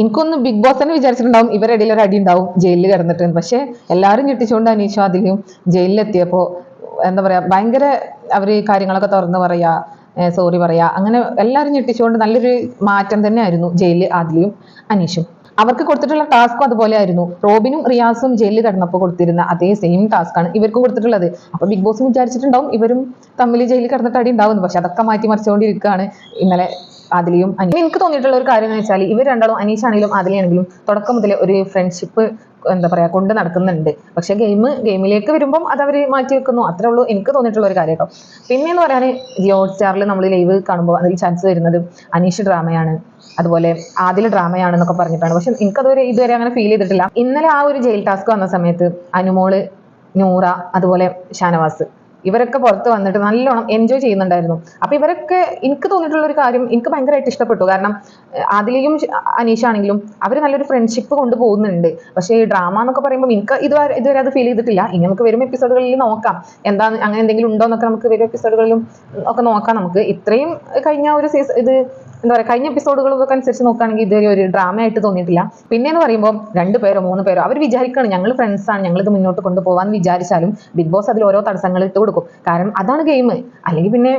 എനിക്കൊന്ന് big boss തന്നെ വിചാരിച്ചിട്ടുണ്ടാവും. ഇവരുടെ ഇടയിൽ ഒരു അടി ഉണ്ടാവും ജയിലിൽ കിടന്നിട്ട്. പക്ഷെ എല്ലാവരും ഞെട്ടിച്ചുകൊണ്ട് അനീഷും അതിലും ജയിലിലെത്തിയപ്പോൾ എന്താ പറയാ ഭയങ്കര അവർ കാര്യങ്ങളൊക്കെ തുറന്നു പറയാ സോറി പറയാ. അങ്ങനെ എല്ലാവരും ഞെട്ടിച്ചുകൊണ്ട് നല്ലൊരു മാറ്റം തന്നെയായിരുന്നു ജയിലിൽ ആദിലും അനീഷും. അവർക്ക് കൊടുത്തിട്ടുള്ള ടാസ്കും അതുപോലെ ആയിരുന്നു. റോബിനും റിയാസും ജയിലിൽ കിടന്നപ്പോൾ കൊടുത്തിരുന്ന അതേ സെയിം ടാസ്ക് ആണ് ഇവർക്കും കൊടുത്തിട്ടുള്ളത്. അപ്പൊ ബിഗ് ബോസ് വിചാരിച്ചിട്ടുണ്ടാവും ഇവരും തമ്മിൽ ജയിലിൽ കിടന്നിട്ട് അടി ഉണ്ടാവുന്നു. പക്ഷെ അതൊക്കെ മാറ്റി മറിച്ചുകൊണ്ടിരിക്കുകയാണ്. ഇന്നലെ ആദിലയും എനിക്ക് തോന്നിയിട്ടുള്ള ഒരു കാര്യം വെച്ചാൽ ഇവർ രണ്ടാളും അനീഷാണെങ്കിലും ആദിലയാണെങ്കിലും തുടക്കം മുതലേ ഒരു ഫ്രണ്ട്ഷിപ്പ് എന്താ പറയാ കൊണ്ട് നടക്കുന്നുണ്ട്. പക്ഷെ ഗെയിം ഗെയിമിലേക്ക് വരുമ്പം അത് അവർ മാറ്റി വെക്കുന്നു. അത്രേ ഉള്ളൂ എനിക്ക് തോന്നിയിട്ടുള്ള ഒരു കാര്യം കേട്ടോ. പിന്നെ എന്ന് പറയാൻ ജിയോ സ്റ്റാറിൽ നമ്മൾ ലൈവ് കാണുമ്പോൾ അതിൽ ചാൻസ് വരുന്നത് അനീഷ് ഡ്രാമയാണ്. അതുപോലെ ആദ്യ ഡ്രാമയാണെന്നൊക്കെ പറഞ്ഞിട്ടാണ്. പക്ഷെ എനിക്കതുവരെ ഇതുവരെ അങ്ങനെ ഫീൽ ചെയ്തിട്ടില്ല. ഇന്നലെ ആ ഒരു ജയിൽ ടാസ്ക് വന്ന സമയത്ത് അനുമോൾ നൂറ അതുപോലെ ഷാനവാസ് ഇവരൊക്കെ പുറത്ത് വന്നിട്ട് നല്ലോണം എൻജോയ് ചെയ്യുന്നുണ്ടായിരുന്നു. അപ്പൊ ഇവരൊക്കെ എനിക്ക് തോന്നിയിട്ടുള്ള ഒരു കാര്യം എനിക്ക് ഭയങ്കരമായിട്ട് ഇഷ്ടപ്പെട്ടു. കാരണം ആദിലയും അനീഷാണെങ്കിലും അവർ നല്ലൊരു ഫ്രണ്ട്ഷിപ്പ് കൊണ്ടുപോകുന്നുണ്ട്. പക്ഷേ ഈ ഡ്രാമ എന്നൊക്കെ പറയുമ്പോൾ എനിക്ക് ഇതുവരെ ഇതുവരെ അത് ഫീൽ ചെയ്തിട്ടില്ല. ഇനി നമുക്ക് വരും എപ്പിസോഡുകളിൽ നോക്കാം. എന്താണ് അങ്ങനെ എന്തെങ്കിലും ഉണ്ടോ എന്നൊക്കെ നമുക്ക് വരും എപ്പിസോഡുകളിലും ഒക്കെ നോക്കാം നമുക്ക്. ഇത്രയും കഴിഞ്ഞ ഒരു സീസൺ ഇത് എന്താ പറയുക കഴിഞ്ഞ എപ്പിസോഡുകളൊക്കെ അനുസരിച്ച് നോക്കുകയാണെങ്കിൽ ഇതുവരെ ഒരു ഡ്രാമ ആയിട്ട് തോന്നിയിട്ടില്ല. പിന്നെ എന്ന് പറയുമ്പോൾ രണ്ട് പേരോ മൂന്ന് പേരോ അവർ വിചാരിക്കുകയാണ് ഞങ്ങൾ ആണ് ഞങ്ങൾ ഇത് മുന്നോട്ട് കൊണ്ടുപോകാൻ വിചാരിച്ചാലും ബിഗ് ബോസ് അതിൽ ഓരോ തടസ്സങ്ങൾ ഇട്ട് കൊടുക്കും. കാരണം അതാണ് ഗെയിം അല്ലെങ്കിൽ പിന്നെ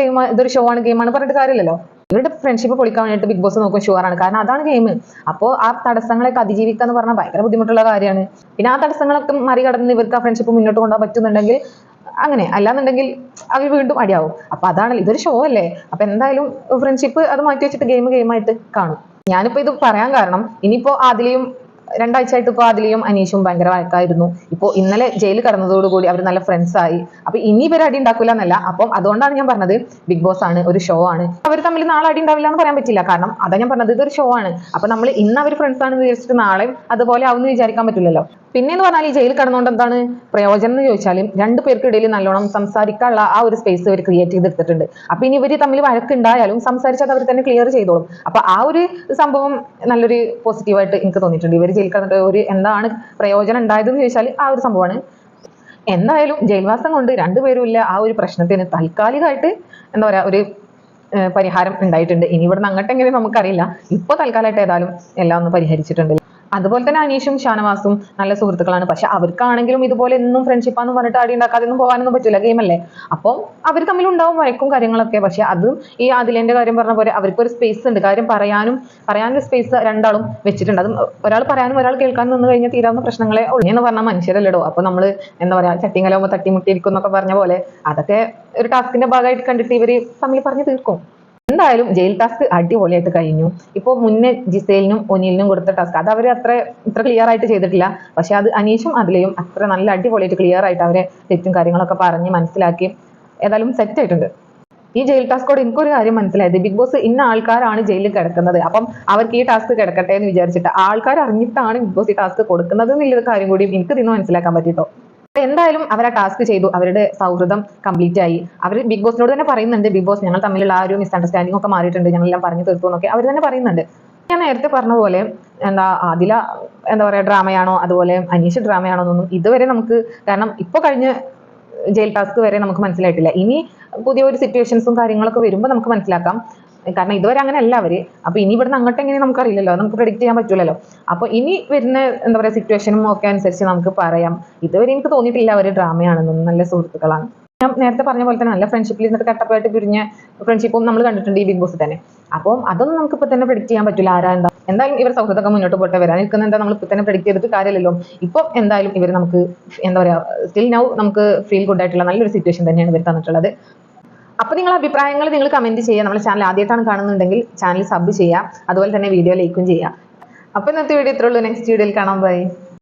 ഗെയിം ഇതൊരു ഷോ ആണ് ഗെയിമാണ് പറഞ്ഞിട്ട് കാര്യമില്ലല്ലോ. ഇവരുടെ ഫ്രണ്ട്ഷിപ്പ് പൊളിക്കാൻ വേണ്ടിയിട്ട് ബിഗ് ബോസ് നോക്കും ഷുവറാണ് കാരണം അതാണ് ഗെയിം അപ്പോൾ ആ തടസ്സങ്ങളൊക്കെ അതിജീവിക്കുക എന്ന് പറഞ്ഞാൽ ഭയങ്കര ബുദ്ധിമുട്ടുള്ള കാര്യമാണ്. പിന്നെ ആ തടസ്സങ്ങളൊക്കെ മറികടന്ന് ഇവർക്ക് ആ ഫ്രണ്ട്ഷിപ്പ് മുന്നോട്ട് കൊണ്ടുപോകാൻ പറ്റുന്നുണ്ടെങ്കിൽ അങ്ങനെ. അല്ലാന്നുണ്ടെങ്കിൽ അവർ വീണ്ടും അടിയാവും. അപ്പൊ അതാണല്ലോ ഇതൊരു ഷോ അല്ലേ? അപ്പൊ എന്തായാലും ഫ്രണ്ട്ഷിപ്പ് അത് മാറ്റി വെച്ചിട്ട് ഗെയിം ഗെയിമായിട്ട് കാണും. ഞാനിപ്പോ ഇത് പറയാൻ കാരണം ഇനിയിപ്പോ ആദിലയും രണ്ടാഴ്ച ആയിട്ട് ഇപ്പോൾ അതിലെയും അനീഷും ഭയങ്കര വഴക്കായിരുന്നു. ഇപ്പോൾ ഇന്നലെ ജയിലിൽ കടന്നതോടുകൂടി അവർ നല്ല ഫ്രണ്ട്സ് ആയി. അപ്പൊ ഇനി ഇവർ അടി ഉണ്ടാക്കില്ല എന്നല്ല. അപ്പം അതുകൊണ്ടാണ് ഞാൻ പറഞ്ഞത് ബിഗ് ബോസ് ആണ് ഒരു ഷോ ആണ്. അവർ തമ്മിൽ നാളെ അടി ഉണ്ടാവില്ല എന്ന് പറയാൻ പറ്റില്ല. കാരണം അതാ ഞാൻ പറഞ്ഞത് ഇതൊരു ഷോ ആണ്. അപ്പൊ നമ്മൾ ഇന്ന് അവർ ഫ്രണ്ട്സ് ആണെന്ന് വിചാരിച്ചിട്ട് നാളെയും അതുപോലെ ആവുമെന്ന് വിചാരിക്കാൻ പറ്റില്ലല്ലോ. പിന്നെ എന്ന് പറഞ്ഞാൽ ഈ ജയിലിൽ കടന്നുകൊണ്ട് എന്താണ് പ്രയോജനം എന്ന് ചോദിച്ചാൽ രണ്ടു പേർക്കിടയിൽ നല്ലോണം സംസാരിക്കാനുള്ള ആ ഒരു സ്പേസ് ഇവർ ക്രിയേറ്റ് ചെയ്തെടുത്തിട്ടുണ്ട്. അപ്പൊ ഇനി ഇവർ തമ്മിൽ വഴക്കുണ്ടായാലും സംസാരിച്ചത് അവർ തന്നെ ക്ലിയർ ചെയ്തോളും. അപ്പൊ ആ ഒരു സംഭവം നല്ലൊരു പോസിറ്റീവായിട്ട് എനിക്ക് തോന്നിയിട്ടുണ്ട്. ഇവർ ജയിൽ കടന്നിട്ട് ഒരു എന്താണ് പ്രയോജനം ഉണ്ടായതെന്ന് ചോദിച്ചാൽ ആ ഒരു സംഭവമാണ്. എന്തായാലും ജയിൽവാസം കൊണ്ട് രണ്ടുപേരും ഇല്ല. ആ ഒരു പ്രശ്നത്തിന് താൽക്കാലികമായിട്ട് എന്താ പറയാ ഒരു പരിഹാരം ഉണ്ടായിട്ടുണ്ട്. ഇനി ഇവിടുന്ന് അങ്ങോട്ടെങ്കിലും നമുക്കറിയില്ല. ഇപ്പൊ തൽക്കാലമായിട്ട് ഏതായാലും എല്ലാം ഒന്ന് പരിഹരിച്ചിട്ടുണ്ട്. അതുപോലെ തന്നെ അനീഷും ഷാനവാസും നല്ല സുഹൃത്തുക്കളാണ്. പക്ഷെ അവർക്കാണെങ്കിലും ഇതുപോലെ എന്നും ഫ്രണ്ട്ഷിപ്പാന്ന് പറഞ്ഞിട്ട് അടി ഉണ്ടാക്കാതെ ഒന്നും പോകാനൊന്നും പറ്റില്ല ഗെയിമല്ലേ അപ്പം അവർ തമ്മിലുണ്ടാവും വഴക്കും കാര്യങ്ങളൊക്കെ. പക്ഷെ അത് ഈ അതിലേന്റെ കാര്യം പറഞ്ഞ പോലെ അവർക്ക് ഒരു സ്പേസ് ഉണ്ട്. കാര്യം പറയാനും പറയാനൊരു സ്പേസ് രണ്ടാളും വെച്ചിട്ടുണ്ട്. അതും ഒരാൾ പറയാനും ഒരാൾ കേൾക്കാനും നിന്ന് കഴിഞ്ഞാൽ തീരാവുന്ന പ്രശ്നങ്ങളെ ഉള്ളൂ. എന്ന് പറഞ്ഞാൽ മനുഷ്യരല്ലടോ? അപ്പൊ നമ്മൾ എന്താ പറയാ ചട്ടിങ്ങലാവുമ്പോൾ തട്ടിമുട്ടിയിരിക്കും എന്നൊക്കെ പറഞ്ഞ പോലെ അതൊക്കെ ഒരു ടാസ്കിന്റെ ഭാഗമായിട്ട് കണ്ടിട്ട് ഇവർ തമ്മിൽ പറഞ്ഞു തീർക്കും. എന്തായാലും ജയിൽ ടാസ്ക് അടിപൊളിയായിട്ട് കഴിഞ്ഞു. ഇപ്പോൾ മുന്നേ ജിസേലിനും ഒനിലിനും കൊടുത്ത ടാസ്ക് അത് അവർ അത്ര ഇത്ര ക്ലിയർ ആയിട്ട് ചെയ്തിട്ടില്ല. പക്ഷെ അത് അനീഷും അതിലെയും അത്ര നല്ല അടിപൊളിയായിട്ട് ക്ലിയർ ആയിട്ട് അവരെ തെറ്റും കാര്യങ്ങളൊക്കെ പറഞ്ഞ് മനസ്സിലാക്കി ഏതായാലും സെറ്റ് ആയിട്ടുണ്ട്. ഈ ജയിൽ ടാസ്കോട് എനിക്കൊരു കാര്യം മനസ്സിലായത്. ബിഗ് ബോസ് ഇന്ന ആൾക്കാരാണ് ജയിലിൽ കിടക്കുന്നത്. അപ്പം അവർക്ക് ഈ ടാസ്ക് കിടക്കട്ടെ എന്ന് വിചാരിച്ചിട്ട് ആൾക്കാർ അറിഞ്ഞിട്ടാണ് ബിഗ് ബോസ് ഈ ടാസ്ക് കൊടുക്കുന്നത് എന്നുള്ളൊരു കാര്യം കൂടി എനിക്ക് ഇതിന്ന് മനസ്സിലാക്കാൻ പറ്റിട്ടോ? എന്തായാലും അവർ ആ ടാസ്ക് ചെയ്തു. അവരുടെ സൗഹൃദം കംപ്ലീറ്റ് ആയി. അവർ ബിഗ് ബോസിനോട് തന്നെ പറയുന്നുണ്ട് ബിഗ് ബോസ് ഞങ്ങൾ തമ്മിലുള്ള ആ ഒരു മിസ്അണ്ടർസ്റ്റാൻഡിംഗ് ഒക്കെ മാറിയിട്ടുണ്ട്. ഞങ്ങളെല്ലാം പറഞ്ഞു തീർത്തു എന്നൊക്കെ അവർ തന്നെ പറയുന്നുണ്ട്. ഞാൻ നേരത്തെ പറഞ്ഞ പോലെ എന്താ ആദില എന്താ പറയാ ഡ്രാമയാണോ അതുപോലെ അനീഷ് ഡ്രാമയാണോ എന്നൊന്നും ഇതുവരെ നമുക്ക് കാരണം ഇപ്പൊ കഴിഞ്ഞ ജയിൽ ടാസ്ക് വരെ നമുക്ക് മനസ്സിലായിട്ടില്ല. ഇനി പുതിയ ഒരു സിറ്റുവേഷൻസും കാര്യങ്ങളൊക്കെ വരുമ്പോൾ നമുക്ക് മനസ്സിലാക്കാം. കാരണം ഇതുവരെ അങ്ങനെ അല്ല അവർ. അപ്പൊ ഇനി ഇവിടുന്ന് അങ്ങോട്ട് എങ്ങനെ നമുക്കറിയില്ലല്ലോ നമുക്ക് പ്രെഡിക്റ്റ് ചെയ്യാൻ പറ്റൂലല്ലോ. അപ്പൊ ഇനി വരുന്ന എന്താ പറയാ സിറ്റുവേഷനും ഒക്കെ അനുസരിച്ച് നമുക്ക് പറയാം. ഇതുവരെ എനിക്ക് തോന്നിയിട്ടില്ല അവർ ഡ്രാമയാണെന്നും നല്ല സുഹൃത്തുക്കളാണ്. ഞാൻ നേരത്തെ പറഞ്ഞ പോലെ തന്നെ നല്ല ഫ്രണ്ട്ഷിപ്പിൽ ഇരുന്നിട്ട് കട്ടപ്പായിട്ട് പിരിഞ്ഞ ഫ്രണ്ട്ഷിപ്പും നമ്മൾ കണ്ടിട്ടുണ്ട് ഈ ബിഗ് ബോസ് തന്നെ. അപ്പം അതൊന്നും നമുക്ക് ഇപ്പൊ തന്നെ പ്രെഡിക്റ്റ് ചെയ്യാൻ പറ്റില്ല ആരാ എന്താ? എന്തായാലും ഇവർ സൗഹൃദമൊക്കെ മുന്നോട്ട് പോട്ടെ. വരാൻ നിൽക്കുന്ന എന്താ നമ്മൾ ഇപ്പൊ തന്നെ പ്രെഡിക്റ്റ് ചെയ്തിട്ട് കാര്യമില്ലല്ലോ. ഇപ്പം എന്തായാലും ഇവർ നമുക്ക് എന്താ പറയാ സ്റ്റിൽ നൗ നമുക്ക് ഫീൽ ഗുഡ് ആയിട്ടുള്ള നല്ലൊരു സിറ്റുവേഷൻ തന്നെയാണ് ഇവർ തന്നിട്ടുള്ളത്. അപ്പൊ നിങ്ങൾ അഭിപ്രായങ്ങൾ നിങ്ങൾ കമന്റ് ചെയ്യുക. നമ്മുടെ ചാനൽ ആദ്യമായിട്ടാണ് കാണുന്നുണ്ടെങ്കിൽ ചാനൽ സബ് ചെയ്യുക. അതുപോലെ തന്നെ വീഡിയോ ലൈക്കും ചെയ്യുക. അപ്പൊ ഇന്നത്തെ വീഡിയോ ഇത്രയുള്ളൂ നെക്സ്റ്റ് വീഡിയോയിൽ കാണാൻ ബൈ